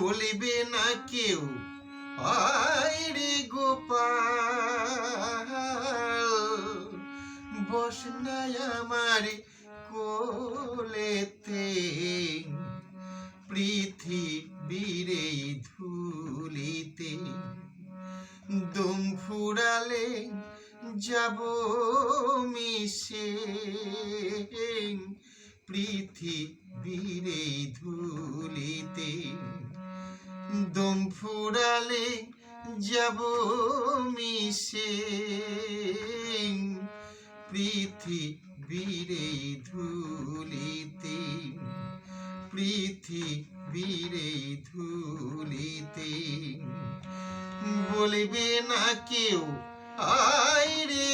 বলিবে না কেউ? আয় রে গোপাল, বস নাই আমার কোলেতে। পৃথিবীর ধুলিতে দম ফুরালে যাব মিশে। পৃথিবীর ধুলিতে দম ফুরালে যাব মিশে। পৃথিবীর ধুলিতে পৃথিবীর ধুলিতে। বলবে না কেউ আয় রে